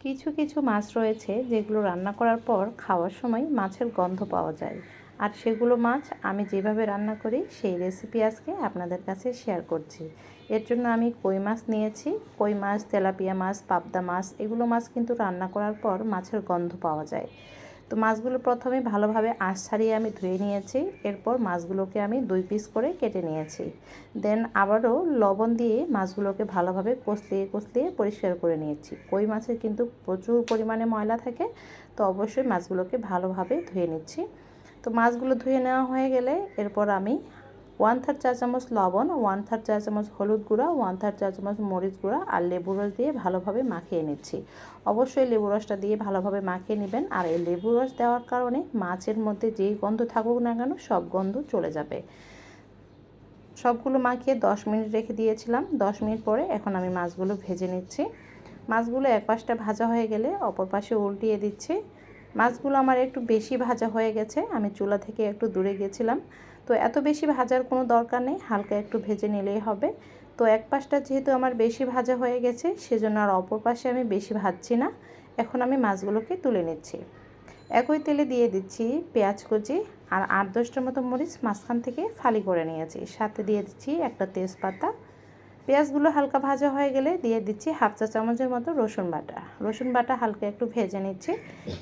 কিছু কিছু মাছ রয়েছে যেগুলো রান্না করার পর খাওয়ার সময় মাছের গন্ধ পাওয়া যায়। আর সেগুলো মাছ আমি যেভাবে রান্না করি, সেই রেসিপি আজকে আপনাদের কাছে শেয়ার করছি। এর জন্য আমি কই মাছ নিয়েছি। কই মাছ, তেলাপিয়া মাছ, পাবদা মাছ, এগুলো মাছ কিন্তু রান্না করার পর মাছের গন্ধ পাওয়া যায়। তো মাছগুলো প্রথমে ভালোভাবে আঁশ ছাড়িয়ে আমি ধুয়ে নিয়েছি। এরপর মাছগুলোকে আমি দুই পিস করে কেটে নিয়েছি। দেন আবারও লবণ দিয়ে মাছগুলোকে ভালোভাবে কষলিয়ে কষলিয়ে পরিষ্কার করে নিয়েছি। কই মাছের কিন্তু প্রচুর পরিমাণে ময়লা থাকে, তো অবশ্যই মাছগুলোকে ভালোভাবে ধুয়ে নিচ্ছি। তো মাছগুলো ধুয়ে নেওয়া হয়ে গেলে এরপর আমি ওয়ান থার্ড চা চামচ লবণ ওয়ান থার্ড চা চামচ হলুদ গুঁড়া ওয়ান থার্ড চা চামচ মরিচ গুঁড়া আর লেবু রস দিয়ে ভালোভাবে মাখিয়ে নিচ্ছি। অবশ্যই লেবু রসটা দিয়ে ভালোভাবে মাখিয়ে নেবেন আর এই লেবু রস দেওয়ার কারণে মাছের মধ্যে যেই গন্ধ থাকুক না কেন সব গন্ধ চলে যাবে। সবগুলো মাখিয়ে দশ মিনিট রেখে দিয়েছিলাম। দশ মিনিট পরে এখন আমি মাছগুলো ভেজে নিচ্ছি। মাছগুলো এক পাশটা ভাজা হয়ে গেলে অপর পাশে উল্টিয়ে দিচ্ছি। মাছগুলো আমার একটু বেশি ভাজা হয়ে গেছে। আমি চুলা থেকে একটু দূরে গেছিলাম। তো এত বেশি ভাজার কোনো দরকার নেই, হালকা একটু ভেজে নিলেই হবে। তো এক পাশটা যেহেতু আমার বেশি ভাজা হয়ে গেছে, সেজন্য আর অপর পাশে আমি বেশি ভাজছি না। এখন আমি মাছগুলোকে তুলে নিচ্ছি। একই তেলে দিয়ে দিচ্ছি পেঁয়াজ কুচি আর আট দশটার মতো মরিচ মাঝখান থেকে ফালি করে নিয়েছি। সাথে দিয়ে দিচ্ছি একটা তেজপাতা পেঁয়াজগুলো হালকা ভাজা হয়ে গেলে দিয়ে দিচ্ছি হাফ চা চামচের মতো রসুন বাটা। রসুন বাটা হালকা একটু ভেজে নিচ্ছি।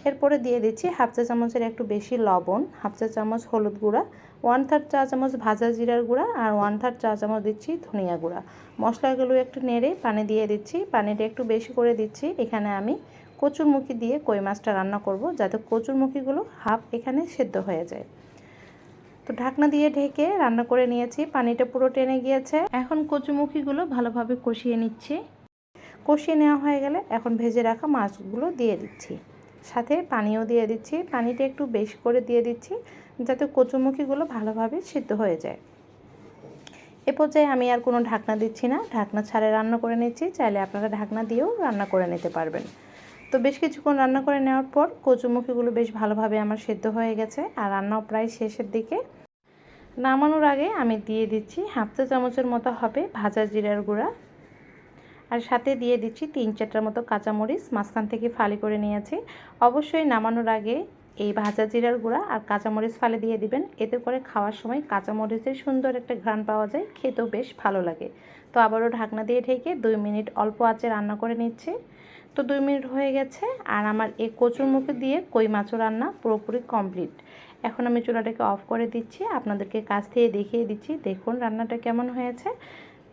এরপরে দিয়ে দিচ্ছি হাফ চা চামচের একটু বেশি লবণ, হাফ চা চামচ হলুদ গুঁড়া ওয়ান থার্ড চা চামচ ভাজা জিরার গুঁড়া আর ওয়ান থার্ড চা চামচ দিচ্ছি ধনিয়া গুঁড়া। মশলাগুলো একটু নেড়ে পানি দিয়ে দিচ্ছি। পানিটা একটু বেশি করে দিচ্ছি। এখানে আমি কচুরমুখী দিয়ে কই মাছটা রান্না করব যাতে কচুরমুখীগুলো হাফ এখানে সেদ্ধ হয়ে যায়। তো ঢাকনা দিয়ে ঢেকে রান্না করে নিয়েছি। পানিটা পুরো টেনে গিয়েছে। এখন কচুমুখিগুলো ভালোভাবে কষিয়ে নিচ্ছি। কষিয়ে নেওয়া হয়ে গেলে এখন ভেজে রাখা মাছগুলো দিয়ে দিচ্ছি। সাথে পানিও দিয়ে দিচ্ছি। পানিটা একটু বেশি করে দিয়ে দিচ্ছি যাতে কচুমুখিগুলো ভালোভাবে সিদ্ধ হয়ে যায়। এ পর্যায়ে আমি আর কোনো ঢাকনা দিচ্ছি না। ঢাকনা ছাড়ে রান্না করে নিচ্ছি। চাইলে আপনারা ঢাকনা দিয়েও রান্না করে নিতে পারবেন। তো বেশ কিছুক্ষণ রান্না করে নেওয়ার পর কচুমুখিগুলো বেশ ভালোভাবে আমার সেদ্ধ হয়ে গেছে। আর রান্নাও প্রায় শেষের দিকে। নামানোর আগে আমি দিয়ে দিচ্ছি হাফ চা চামচের মতো হবে ভাজা জিরার গুঁড়া। আর সাথে দিয়ে দিচ্ছি তিন চারটার মতো কাঁচামরিচ, মাঝখান থেকে ফালি করে নিয়েছি। অবশ্যই নামানোর আগে এই ভাজা জিরার গুঁড়া আর কাঁচামরিচ ফালে দিয়ে দিবেন। এতে করে খাওয়ার সময় কাঁচামরিচের সুন্দর একটা ঘ্রাণ পাওয়া যায়, খেতেও বেশ ভালো লাগে। তো আবারও ঢাকনা দিয়ে ঢেকে দুই মিনিট অল্প আঁচে রান্না করে নিচ্ছি। তো দুই মিনিট হয়ে গেছে আর আমার এই কচুর মুখে দিয়ে কই মাছও রান্না পুরোপুরি কমপ্লিট। এখন আমি চুলাটাকে অফ করে দিচ্ছি। আপনাদেরকে কাছ থেকে দেখিয়ে দিচ্ছি। দেখুন রান্নাটা কেমন হয়েছে।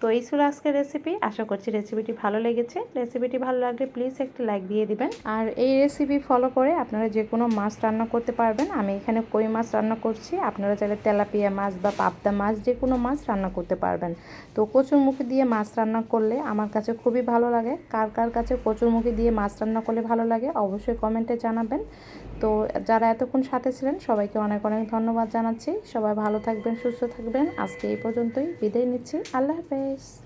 তো এই ছিল আজকের রেসিপি আশা করছি রেসিপিটি ভালো লেগেছে। রেসিপিটি ভালো লাগলে প্লিজ একটি লাইক দিয়ে দিবেন। আর এই রেসিপি ফলো করে আপনারা যে কোনো মাছ রান্না করতে পারবেন। আমি এখানে কই মাছ রান্না করছি। আপনারা চাইলে তেলাপিয়া মাছ বা পাবদা মাছ যে কোনো মাছ রান্না করতে পারবেন। তো কচুর মুখে দিয়ে মাছ রান্না করলে আমার কাছে খুবই ভালো লাগে। কার কার কাছে কচুর মুখে দিয়ে মাছ রান্না করলে ভালো লাগে অবশ্যই কমেন্টে জানাবেন। তো যারা এতক্ষণ সাথে ছিলেন, সবাইকে অনেক অনেক ধন্যবাদ জানাচ্ছি। সবাই ভালো থাকবেন, সুস্থ থাকবেন। আজকে এই পর্যন্তই বিদায় নিচ্ছি। আল্লাহ হাফেজ।